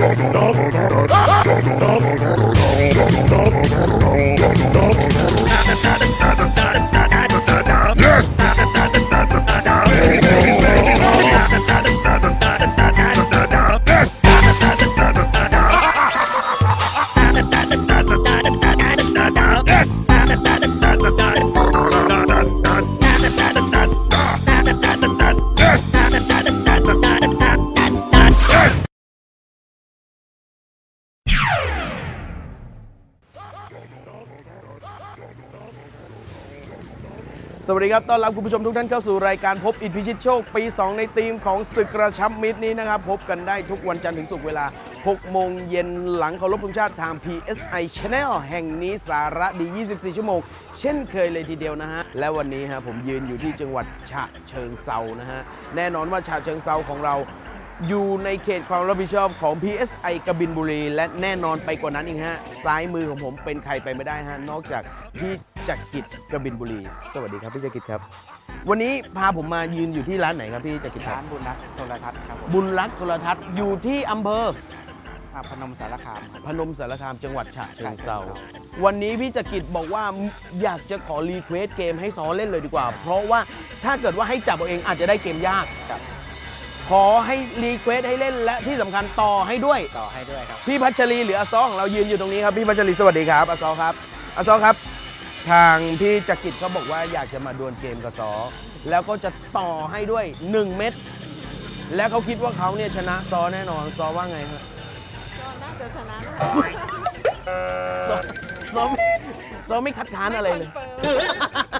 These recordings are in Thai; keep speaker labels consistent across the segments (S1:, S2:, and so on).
S1: Donner, Donner, Donner, Donner, Donner, Donner, Donner, สวัสดีครับ ต้อนรับคุณผู้ชมทุกท่านเข้าสู่รายการพบอิทธิพิชิตโชค ปี 2 ในทีมของศึกกระชับมิตรนี้นะครับ พบกันได้ทุกวันจันทร์ถึงศุกร์เวลา 6 โมงเย็นหลังเคารพธงชาติทาง PSI Channel แห่งนี้สาระดี 24 ชั่วโมง เช่นเคยเลยทีเดียวนะฮะ และวันนี้ฮะผมยืนอยู่ที่จังหวัดฉะเชิงเซานะฮะ แน่นอนว่าฉะเชิงเซาของเรา อยู่ในเขตความรับผิดชอบของ PSI กบินบุรี และแน่นอนไปกว่านั้นอีกฮะ ซ้ายมือของผมเป็นใครไปไม่ได้ฮะ นอกจากพี่จักรกิจกบินบุรี สวัสดีครับพี่จักรกิจครับ วันนี้พาผมมายืนอยู่ที่ร้านไหนครับพี่จักรกิจค
S2: ร้า
S1: รับ
S2: นบุญรักษ์โทรทัศน์ครับผม
S1: บุญรักษ์โทรทัศน์อยู่ที่อำเภอ
S2: อ่าพนมสารคามครับ
S1: พนมสารคามจังหวัดฉะเชิงเซา
S2: ฉะเชิงเทรา
S1: วันนี้พี่จักรกิจบอกว่าอยากจะขอรีเควสเกมให้ซ้อเล่นเลยดีกว่า เพราะว่าถ้าเกิดว่าให้จับเอาเองอาจจะได้เกมยาก
S2: ครับ
S1: ขอให้รีเควสให้เล่นและที่สำคัญต่อให้ด้วย
S2: ต่อให้ด้วยครับ
S1: พี่พัชรีหรืออาซอของเรายืนอยู่ตรงนี้ครับพี่พัชรีสวัสดีครับอาซอครับอาซอครับ ทางพี่จักริดเขาบอกว่าอยากจะมาดวลเกมกับซอแล้วก็จะต่อให้ด้วย 1 เม็ดแล้วเขาคิดว่าเขาเนี่ยชนะซอแน่นอนซอว่าไงครับ
S3: ก็น่าจะชนะนะคะ
S1: ซอซอไม่ซอไม่คัดค้านอะไรเลย
S3: คอนเฟิร์ม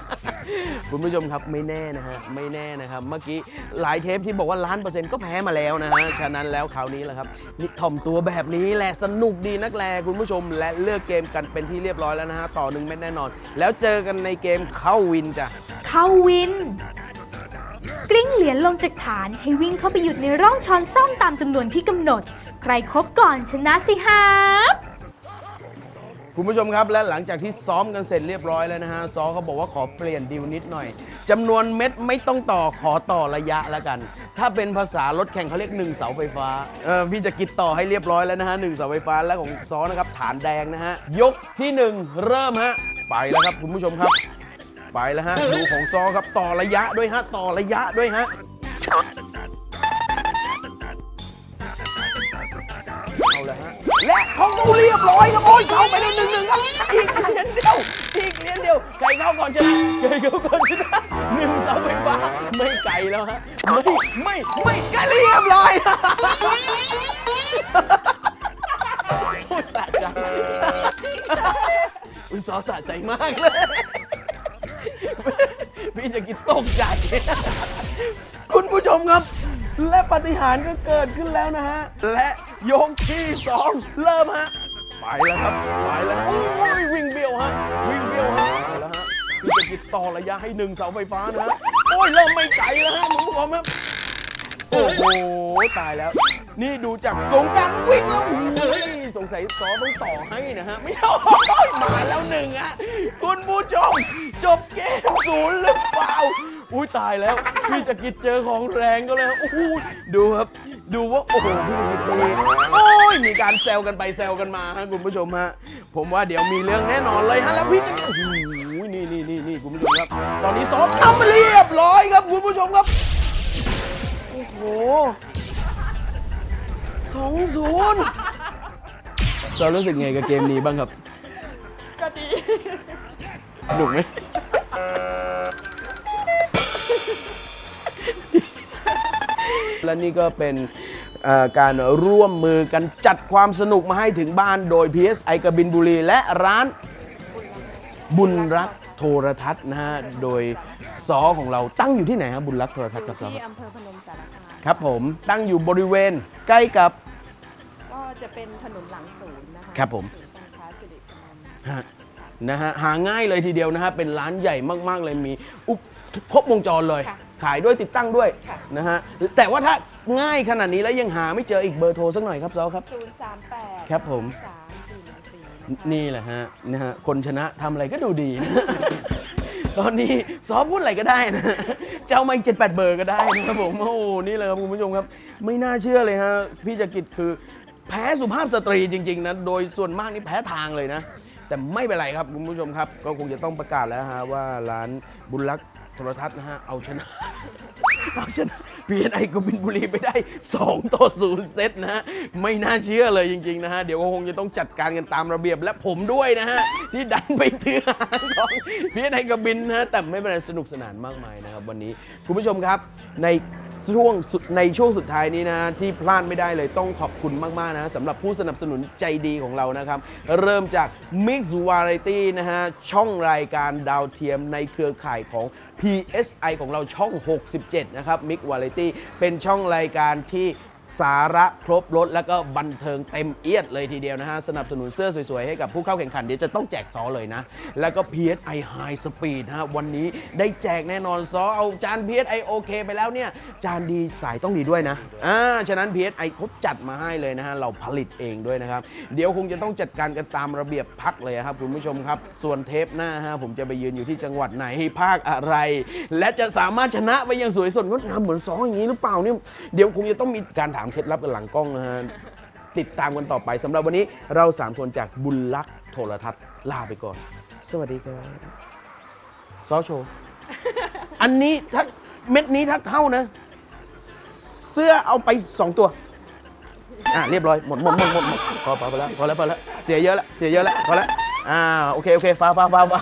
S1: คุณผู้ชมครับไม่แน่นะฮะไม่แน่นะครับ เมื่อกี้หลายเทปที่บอกว่าล้านเปอร์เซ็นต์ก็แพ้มาแล้วนะฮะฉะนั้นแล้วคราวนี้แหละครับนี่ถ่อมตัวแบบนี้แหละสนุกดีนักแลคุณผู้ชมและเลือกเกมกันเป็นที่เรียบร้อยแล้วนะฮะต่อหนึ่งเม็ดแน่นอน แล้วเจอกันในเกมเข้าวินจ้ะ
S4: เข้าวิน กลิ้งเหรียญลงจากฐานให้วิ่งเข้าไปหยุดในร่องช้อนซ่อมตามจำนวนที่กำหนด ใครครบก่อนชนะสิฮะ
S1: คุณผู้ชมครับและหลังจากที่ซ้อมกันเสร็จเรียบร้อยแล้วนะฮะซอเขาบอกว่าขอเปลี่ยนดีลนิดหน่อยจำนวนเม็ดไม่ต้องต่อขอต่อระยะแล้วกัน ถ้าเป็นภาษารถแข่งเขาเรียก1เสาไฟฟ้าเออพี่จะกิดต่อให้เรียบร้อยแล้วนะฮะหนึ่งเสาไฟฟ้าและของซอนะครับฐานแดงนะฮะยกที่1เริ่มฮะไปแล้วครับคุณผู้ชมครับ ไปแล้วฮะดูของซอครับต่อระยะด้วยฮะต่อระยะด้วยฮะเอาเลยฮะและเขาก็เรียบร้อยครับโอ้ยเข้าไป อีกเหรียญเดียวอีกเหรียญเดียวใครเข้าก่อนชนะใครเข้าก่อนชนะหนึ่งเสาไฟฟ้าไม่ไกลแล้วฮะไม่ไม่ไม่ก็เรียบร้อยพูดสะใจอุยซอสะใจมากเลย พี่จะกินตกใจ คุณผู้ชมครับ และปฏิหารก็เกิดขึ้นแล้วนะฮะ และยกที่สองเริ่มฮะ ไปแล้วครับไปแล้วโอ้ยวิ่งเบี้ยวฮะวิ่งเบี้ยวฮะไปแล้วฮะพี่จะกินต่อระยะให้หนึ่งเสาไฟฟ้านะฮะโอ้ยเริ่มไม่ไกลแล้วฮะคุณผู้ชมครับโอ้โหตายแล้ว นี่ดูจากสงกรารวิ่งแล้วโอ้ยสงสัยซอต้องต่อให้นะฮะไม่เอามาแล้วหนึ่งอะคุณผู้ชมจบเกมศูนย์หรือเปล่าอุ้ยตายแล้วพี่จะกิดเจอของแรงก็แล้วโอ้ดูครับ ดูว่า โอ้โหพี่จะกิดดีโอ้ยมีการแซวกันไปแซวกันมาฮะคุณผู้ชมฮะผมว่าเดี๋ยวมีเรื่องแน่นอนเลยฮะแล้วพี่จะโอ้โหนี่นี่นี่นี่คุณผู้ชมครับ ตอนนี้ซอทำเรียบร้อยครับคุณผู้ชมครับโอ้โหสองศูนย์เรารู้สึกไงกับเกมนี้บ้างครับ
S3: ก็ดี
S1: หนุกไหม และนี่ก็เป็นเอ่อการร่วมมือกันจัดความสนุกมาให้ถึงบ้านโดย PSI กบินบุรี และร้านบุญรักโทรทัศน์นะฮะ โดยซอของเราตั้งอยู่ที่ไหนครับบุญรักโทรทัศน์ครับซอ
S3: ที่
S1: ครับ
S3: อำเภอพนมสารคาม
S1: ครับผมตั้งอยู่บริเวณใกล้กับ
S3: ก็จะเป็นถนนหลังศูนย์นะคะ
S1: ครับผม
S3: ศูนย์การค้าสิริพนม
S1: ฮะ นะฮะหาง่ายเลยทีเดียวนะฮะเป็นร้านใหญ่มากๆเลยมีอุปครบวงจรเลย
S3: ค่ะ
S1: ขายด้วยติดตั้งด้วย
S3: ค่ะ
S1: นะฮะแต่ว่าถ้าง่ายขนาดนี้แล้วยังหาไม่เจออีกเบอร์โทรสักหน่อยครับซอครับ
S3: ศูนย์สามแปด
S1: ครับผม
S3: สามสี่หนึ่งสี่นะคะ
S1: นี่แหละฮะนะฮะคนชนะทำอะไรก็ดูดีนะ ตอนนี้ซอพูดอะไรก็ได้นะจะเอามาอีกเจ็ดแปดเบอร์ก็ได้นะครับผมโอ้โหนี่เลยครับคุณผู้ชมครับ ไม่น่าเชื่อเลยฮะพี่จักริดคือแพ้สุภาพสตรีจริง ๆนะโดยส่วนมากนี่แพ้ทางเลยนะ แต่ไม่เป็นไรครับคุณผู้ชมครับ ก็คงจะต้องประกาศแล้วฮะว่าร้านบุญรักษ์โทรทัศน์นะฮะเอาชนะเอาชนะ PNI กบินบุรีไปได้ 2 ต่อ 0 เซตนะฮะ ไม่น่าเชื่อเลยจริง ๆ นะฮะ เดี๋ยวก็คงจะต้องจัดการกันตามระเบียบและผมด้วยนะฮะ ที่ดันไปเตือหางของ PNI กบินนะฮะ แต่ไม่เป็นไรสนุกสนานมากมายนะครับ วันนี้คุณผู้ชมครับในช่วงสุดในช่วงสุดท้ายนี้นะ ที่พลาดไม่ได้เลยต้องขอบคุณมาก ๆ นะสำหรับผู้สนับสนุนใจดีของเรานะครับ เริ่มจาก Mix Variety นะฮะ ช่องรายการดาวเทียมในเครือข่ายของ PSI ของเราช่อง 67 นะครับ Mix Variety เป็นช่องรายการที่ สาระครบรถแล้วก็บันเทิงเต็มเอียดเลยทีเดียวนะฮะ สนับสนุนเสื้อสวยๆ ให้กับผู้เข้าแข่งขัน เดี๋ยวจะต้องแจกซอเลยนะ แล้วก็ PSI High Speed นะฮะ วันนี้ได้แจกแน่นอนซอเอาจาน PSI โอเคไปแล้วเนี่ย จานดีสายต้องดีด้วยนะอ่าฉะนั้น PSI เขาจัดมาให้เลยนะฮะ เราผลิตเองด้วยนะครับ เดี๋ยวคงจะต้องจัดการกันตามระเบียบพักเลยครับคุณผู้ชมครับ ส่วนเทปหน้าฮะผมจะไปยืนอยู่ที่จังหวัดไหนภาคอะไร และจะสามารถชนะไปอยังสวยสดงดงามเหมือนซออย่างนี้หรือเปล่าเนี่ยเดี๋ยวคงจะต้องมีการถามเคล็ดลับกันหลังกล้องนะฮะติดตามกันต่อไปสำหรับวันนี้เราสามคนจากบุญลักษ์โทรทัศน์ลาไปก่อน สวัสดีครับซอโชว์ อันนี้ถ้าเม็ดนี้ถ้าเข้านะ เสื้อเอาไปสองตัว อะเรียบร้อยหมดหมดหมดหมดหมดพอพอพอแล้วพอแล้วพอแล้วเสียเยอะแล้วเสียเยอะแล้วพอแล้วอ่าโอเคโอเคฟ้าฟ้าฟ้าฟ้า